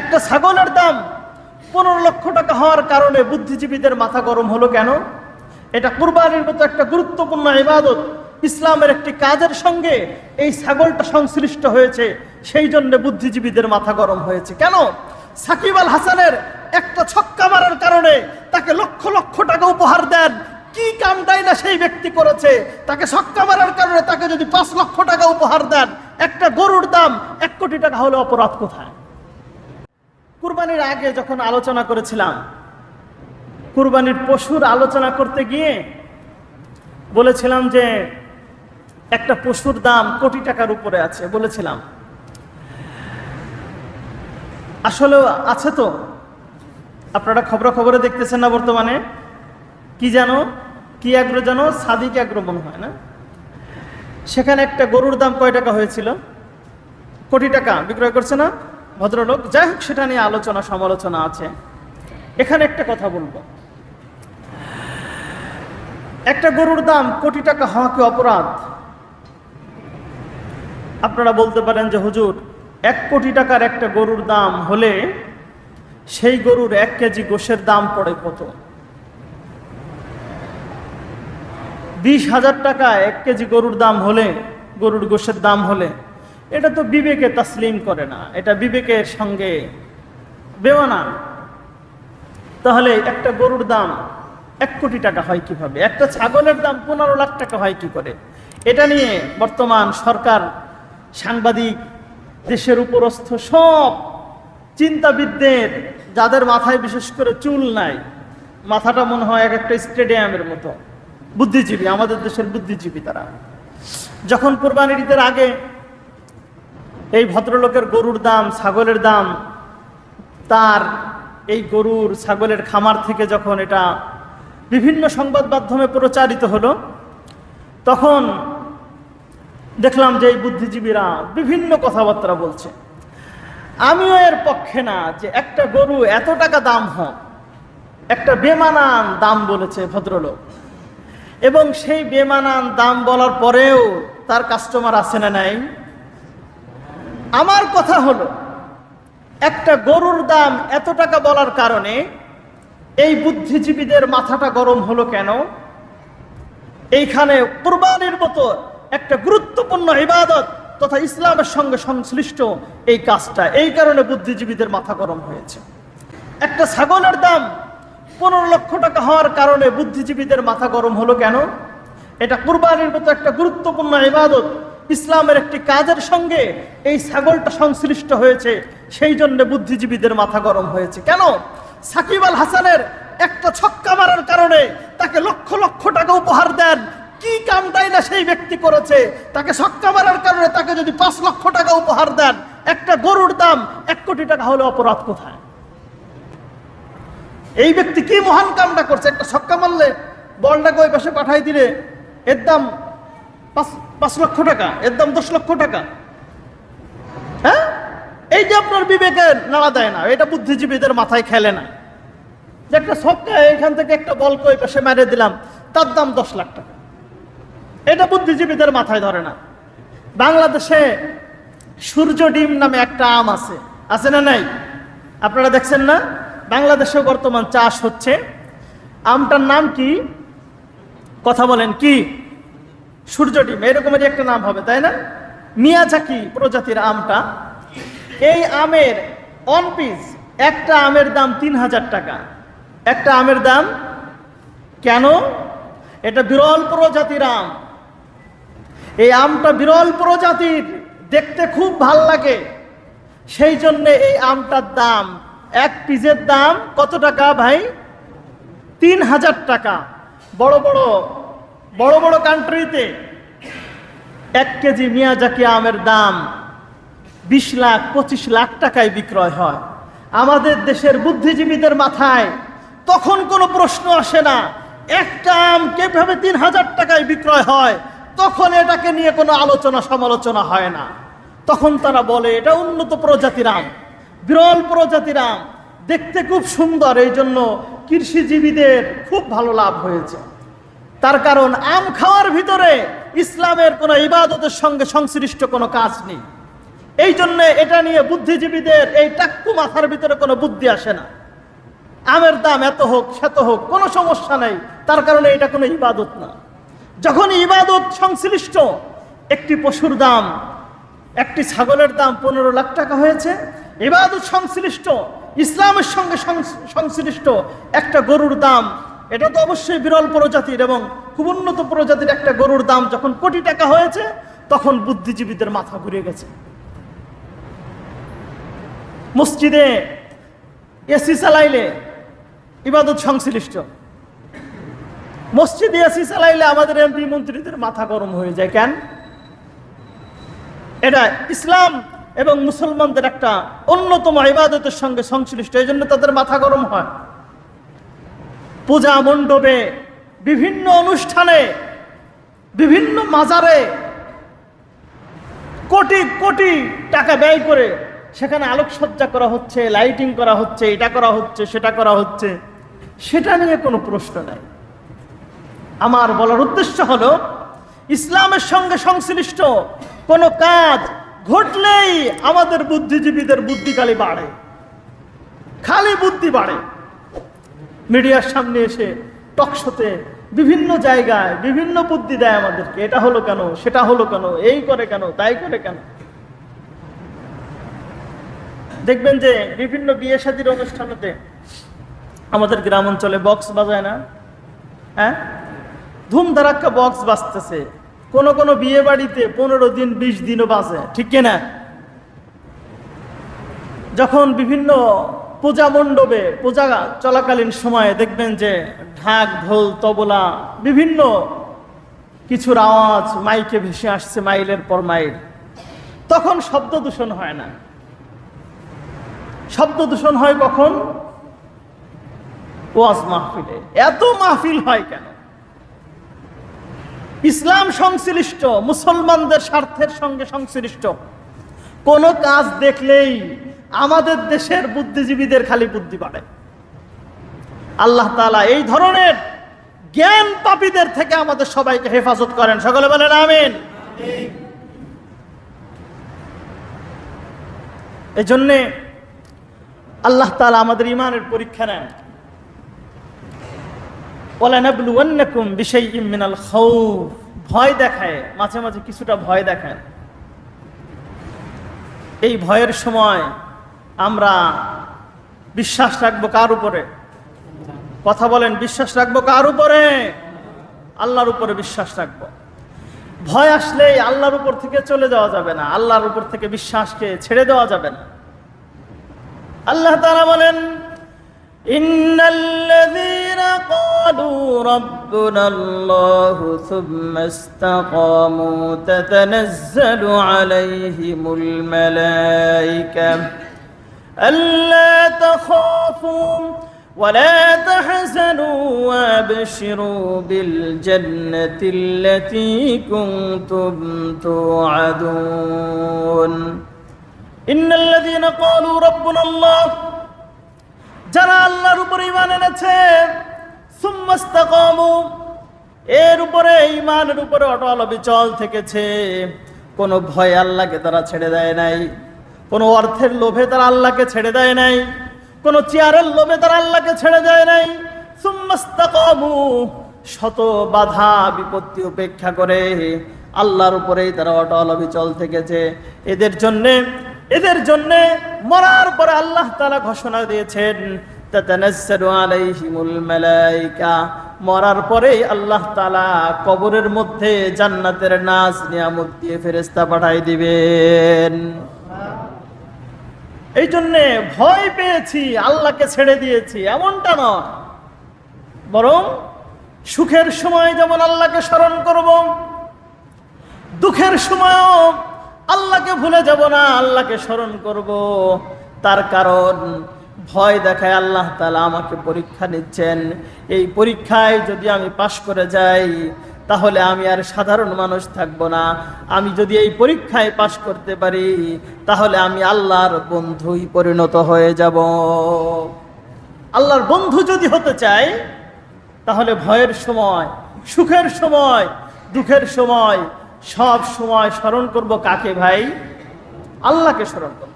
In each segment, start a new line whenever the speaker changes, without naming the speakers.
একটা ছাগলের দাম পনেরো লক্ষ টাকা হওয়ার কারণে বুদ্ধিজীবীদের মাথা গরম হলো কেন? এটা কুরবানির মতো একটা গুরুত্বপূর্ণ ইবাদত, ইসলামের একটি কাজের সঙ্গে এই ছাগলটা সংশ্লিষ্ট হয়েছে, সেই জন্য বুদ্ধিজীবীদের মাথা গরম হয়েছে। কেন? সাকিব আল হাসানের একটা ছক্কা মারার কারণে তাকে লক্ষ লক্ষ টাকা উপহার দেন। কি কামটাই না সেই ব্যক্তি করেছে? তাকে ছক্কা মারার কারণে তাকে যদি পাঁচ লক্ষ টাকা উপহার দেন, একটা গরুর দাম এক কোটি টাকা হলে অপরাধ কোথায়? কুরবানির আগে যখন আলোচনা করেছিলাম, কুরবানির পশুর আলোচনা করতে গিয়ে বলেছিলাম যে একটা পশুর দাম কোটি টাকার উপরে আছে, বলেছিলাম। আসলে আছে তো? আপনারা খবরাখবরে দেখতেছেন না বর্তমানে? কি জানো? কি আগ্রহ জানো? সাদিক আগ্রহ মনে হয় না? সেখানে একটা গরুর দাম কয় টাকা হয়েছিল? কোটি টাকা, বিক্রয় করছে না? ভদ্রলোক, যাই হোক, সেটা নিয়ে আলোচনা, সমালোচনা আছে। এখানে একটা কথা বলব। একটা গরুর দাম কোটি টাকা হওয়া কি অপরাধ? আপনারা বলতে পারেন যে, হুজুর, এক কোটি টাকার একটা গরুর দাম হলে সেই গরুর এক কেজি গোষের দাম পড়ে কত? বিশ হাজার টাকা এক কেজি গরুর দাম হলে, গরুর গোষের দাম হলে এটা তো বিবেকে তাসলিম করে না, এটা বিবেকের সঙ্গে বেমানা তাহলে একটা গরুর দাম এক কোটি টাকা হয় কীভাবে? একটা ছাগলের দাম পনেরো লাখ টাকা হয় কি করে? এটা নিয়ে বর্তমান সরকার, সাংবাদিক, দেশের উপরস্থ সব চিন্তাবিদদের, যাদের মাথায় বিশেষ করে চুল নাই, মাথাটা মনে হয় এক একটা স্টেডিয়ামের মতো। বুদ্ধিজীবী, আমাদের দেশের বুদ্ধিজীবী তারা। যখন কোরবানির ঈদের আগে এই ভদ্রলোকের গরুর দাম, ছাগলের দাম, তার এই গরুর, ছাগলের খামার থেকে যখন এটা বিভিন্ন সংবাদ মাধ্যমে প্রচারিত হলো, তখন দেখলাম যে এই বুদ্ধিজীবীরা বিভিন্ন কথাবার্তা বলছে। আমিও এর পক্ষে না যে একটা গরু এত টাকা দাম হোক, একটা বেমানান দাম বলেছে ভদ্রলোক। এবং সেই বেমানান দাম বলার পরেও তার কাস্টমার আছে না নাই। আমার কথা হলো, একটা গরুর দাম এত টাকা বলার কারণে এই বুদ্ধিজীবীদের মাথাটা গরম হলো কেন? এইখানে কোরবানির মতো একটা গুরুত্বপূর্ণ ইবাদত তথা ইসলামের সঙ্গে সংশ্লিষ্ট এই কাজটা, এই কারণে বুদ্ধিজীবীদের মাথা গরম হয়েছে। একটা ছাগলের দাম পনেরো লক্ষ টাকা হওয়ার কারণে বুদ্ধিজীবীদের মাথা গরম হলো কেন? এটা কুরবানির মতো একটা গুরুত্বপূর্ণ ইবাদত ইসলামের একটি কাজের সঙ্গে এই ছাগলটা সংশ্লিষ্ট হয়েছে, সেই জন্য বুদ্ধিজীবীদের মাথা গরম হয়েছে। কেন? সাকিব আল হাসানের একটা ছক্কা মারার কারণে তাকে লক্ষ লক্ষ টাকা উপহার দেন। কি কামটাই না সেই ব্যক্তি করেছে? তাকে ছক্কা মারার কারণে তাকে যদি পাঁচ লক্ষ টাকা উপহার দেন, একটা গরুর দাম এক কোটি টাকা হলে অপরাধ কোথায়? এই ব্যক্তি কি মহান কামটা করছে? একটা ছক্কা মারলে বলটাকে ওই পাশে পাঠাই দিলে? এর দাম পাঁচ পাঁচ লক্ষ টাকা, এর দাম দশ লক্ষ টাকা। হ্যাঁ? এই যে আপনার বিবেকে নাড়া দেয় না, এটা বুদ্ধিজীবীদের মাথায় খেলে না। যে একটা ছক্কা এখান থেকে একটা বলকে ওই পাশে মেরে দিলাম, তার দাম দশ লাখ টাকা। এটা বুদ্ধিজীবীদের মাথায় ধরে না। বাংলাদেশে সূর্য ডিম নামে একটা আম আছে। আছে না নাই? আপনারা দেখছেন না? বাংলাদেশে বর্তমান চাষ হচ্ছে। আমটার নাম কি? কথা বলেন কি? সূর্য ডিম, এরকমেরই একটা নাম হবে, তাই না? মিয়াজাকি প্রজাতির আমটা। এই আমের অন পিস একটা আমের দাম তিন হাজার টাকা। একটা আমের দাম কেন? এটা বিরল প্রজাতির আম। এই আমটা বিরল প্রজাতির, দেখতে খুব ভালো লাগে। সেই জন্য এই আমটার দাম, এক পিসের দাম কত টাকা ভাই? তিন হাজার টাকা। বড় বড় বড় বড় কান্ট্রিতে এক কেজি মিয়াজাকি আমের দাম বিশ লাখ, পঁচিশ লাখ টাকায় বিক্রয় হয়। আমাদের দেশের বুদ্ধিজীবীদের মাথায় তখন কোনো প্রশ্ন আসে না। একটা আম কীভাবে তিন হাজার টাকায় বিক্রয় হয়? তখন এটাকে নিয়ে কোনো আলোচনা সমালোচনা হয় না। তখন তারা বলে, এটা উন্নত প্রজাতির আম, বিরল প্রজাতির আম। দেখতে খুব সুন্দর। এই জন্য কৃষিজীবীদের খুব ভালো লাভ হয়েছে। তার কারণ আম খাওয়ার ভিতরে ইসলামের কোনো ইবাদতের সঙ্গে সংশ্লিষ্ট কোনো কাজ নেই। এই জন্য এটা নিয়ে বুদ্ধিজীবীদের এই টাক্কু মাথার ভিতরে কোনো বুদ্ধি আসে না। আমের দাম এত হোক, সেত হোক, কোনো সমস্যা নেই। তার কারণে এটা কোনো ইবাদত না। যখন ইবাদত সংশ্লিষ্ট, একটি পশুর দাম, একটি ছাগলের দাম পনেরো লাখ টাকা হয়েছে। ইবাদত সংশ্লিষ্ট, ইসলামের সঙ্গে সংশ্লিষ্ট একটা গরুর দাম এটা তো অবশ্যই বিরল প্রজাতির এবং খুব উন্নত প্রজাতির একটা গরুর দাম যখন কোটি টাকা হয়েছে, তখন বুদ্ধিজীবীদের মাথা ঘুরে গেছে। মসজিদে, এসি চালাইলে ইবাদত সংশ্লিষ্ট। মসজিদে এসি চালাইলে আমাদের এমপি মন্ত্রীদের মাথা গরম হয়ে যায় কেন? এটা ইসলাম এবং মুসলমানদের একটা অন্যতম ইবাদতের সঙ্গে সংশ্লিষ্ট এই জন্য তাদের মাথা গরম হয়। পূজা মণ্ডপে, বিভিন্ন অনুষ্ঠানে, বিভিন্ন মাজারে কোটি কোটি টাকা ব্যয় করে সেখানে আলোকসজ্জা করা হচ্ছে, লাইটিং করা হচ্ছে, এটা করা হচ্ছে, সেটা করা হচ্ছে, সেটা নিয়ে কোনো প্রশ্ন নাই। আমার বলার উদ্দেশ্য হলো, ইসলামের সঙ্গে সংশ্লিষ্ট কোনো কাজ ঘটলেই আমাদের বুদ্ধিজীবীদের বুদ্ধি খালি বাড়ে, খালি বুদ্ধি বাড়ে। মিডিয়ার সামনে এসে টকশোতে বিভিন্ন জায়গায় বিভিন্ন বুদ্ধি দেয় আমাদেরকে, এটা হলো কেন, সেটা হলো কেন, এই করে কেন, তাই করে কেন। দেখবেন যে বিভিন্ন বিয়ে শাদির অনুষ্ঠানেতে আমাদের গ্রাম অঞ্চলে বক্স বাজায় না? হ্যাঁ? ধুমধারাক্কা বক্স বাজতেছে। কোন কোন বিয়ে বাড়িতে পনেরো দিন, বিশ দিনও বাজে, ঠিক কিনা? যখন বিভিন্ন পূজা মণ্ডপে, পূজা চলাকালীন সময়ে দেখবেন যে ঢাক, ঢোল, তবলা, বিভিন্ন কিছুর আওয়াজ মাইকে ভেসে আসছে মাইলের পর মাইল। তখন শব্দ দূষণ হয় না। শব্দ দূষণ হয় কখন? ওয়াজ মাহফিলে। এত মাহফিল হয় কেন? ইসলাম সংশ্লিষ্ট, মুসলমানদের স্বার্থের সঙ্গে সংশ্লিষ্ট। কোন কাজ দেখলেই আমাদের দেশের বুদ্ধিজীবীদের খালি বুদ্ধি বাড়ে। আল্লাহ তাআলা এই ধরনের জ্ঞান পাপীদের থেকে আমাদের সবাইকে হেফাজত করেন। সকলে বলেন আমিন। এই জন্যে আল্লাহ তাআলা আমাদের ইমানের পরীক্ষা নেন। ওয়ালানাবলুওয়ান্নাকুম বিশাইইম মিনাল খাউফ। ভয় দেখায়, মাঝে মাঝে কিছুটা ভয় দেখায়। এই ভয়ের সময় আমরা বিশ্বাস রাখবো কার উপরে কথা বলেন বিশ্বাস রাখবো কার উপরে আল্লাহর উপরে বিশ্বাস রাখবো ভয় আসলেই আল্লাহর উপর থেকে চলে যাওয়া যাবে না আল্লাহর উপর থেকে বিশ্বাসকে ছেড়ে দেওয়া যাবে না আল্লাহ তাআলা বলেন إن الذين قالوا ربنا الله ثم استقاموا تتنزل عليهم الملائكة ألا تخافوا ولا تحزنوا وابشروا بالجنة التي كنتم توعدون إن الذين قالوا ربنا الله যারা আল্লাহর উপরে ইমান এনেছে সুম্মাস্তাকামু এর উপরে ইমানের উপরে অটল অবিচল থেকেছে কোনো ভয় আল্লাহকে তারা ছেড়ে দেয় নাই কোনো অর্থের লোভে তারা আল্লাহকে ছেড়ে দেয় নাই, কোনো চেয়ারের লোভে তারা আল্লাহকে ছেড়ে দেয় নাই। শত বাধা বিপত্তি উপেক্ষা করে আল্লাহর উপরেই তারা অটল অবিচল থেকেছে। এদের জন্যে, এদের জন্য মরার পরে আল্লাহ তালা ঘোষণা দিয়েছেন মরার পরেই আল্লাহ তালা কবরের মধ্যে জান্নাতের নাচ নিয়ামত দিয়ে ফেরেস্তা পাঠাই দিবেন। এই জন্যে ভয় পেয়েছি, আল্লাহকে ছেড়ে দিয়েছি, এমনটা নয়। বরং সুখের সময় যেমন আল্লাহকে স্মরণ করব, দুঃখের সময়ও আল্লাহকে ভুলে যাব না, আল্লাহকে স্মরণ করব। তার কারণ ভয় দেখায় আল্লাহ তালা আমাকে পরীক্ষা নিচ্ছেন। এই পরীক্ষায় যদি আমি পাশ করে যাই তাহলে আমি আর সাধারণ মানুষ থাকব না। আমি যদি এই পরীক্ষায় পাশ করতে পারি, তাহলে আমি আল্লাহর বন্ধুই পরিণত হয়ে যাব। আল্লাহর বন্ধু যদি হতে চাই, তাহলে ভয়ের সময়, সুখের সময়, দুঃখের সময়, সব সময় স্মরণ করব কাকে ভাই? আল্লাহকে স্মরণ করব।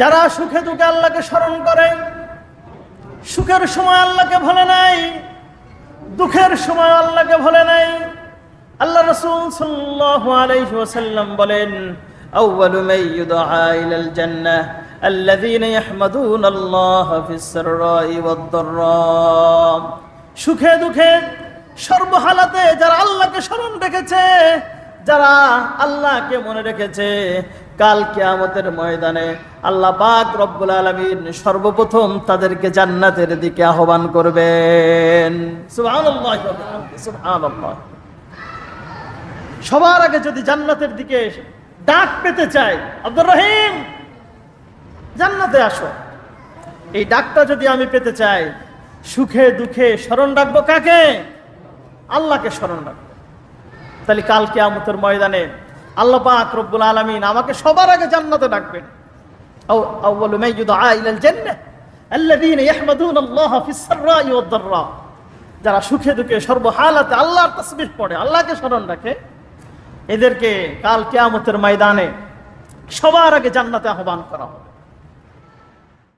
যারা সুখে দুঃখে আল্লাহকে স্মরণ করে, সুখের সময় আল্লাহকে ভুলে নাই দুঃখের সময় আল্লাহকে ভুলে নাই আল্লাহ রসুল সাল্লাল্লাহু আলাইহি ওয়াসাল্লাম বলেন أول من يدعى إلى الجنة الذين يحمدون الله في السراء والضراء সুখে দুঃখে সর্বহালাতে যারা আল্লাহকে স্মরণ রেখেছে যারা আল্লাহকে মনে রেখেছে কাল কিয়ামতের ময়দানে আল্লাহ পাক রব্বুল আলামিন সর্বপ্রথম তাদেরকে জান্নাতের দিকে আহ্বান করবেন। সবার আগে যদি জান্নাতের দিকে ডাক পেতে চাই আব্দুর রহিম, জান্নাতে আসো। এই ডাকটা যদি আমি পেতে চাই, সুখে দুঃখে স্মরণ রাখব কাকে? আল্লাহকে স্মরণ রাখব। তাহলে কালকে আমতের ময়দানে আল্লাহ পাক রব্বুল আলমিন আমাকে সবার আগে জান্নাতে ডাকবেন। যারা সুখে দুঃখে সর্বহালাতে আল্লাহর তসবির পড়ে, আল্লাহকে স্মরণ রাখে, এদেরকে কাল কেয়ামতের ময়দানে সবার আগে জান্নাতে আহ্বান করা হবে।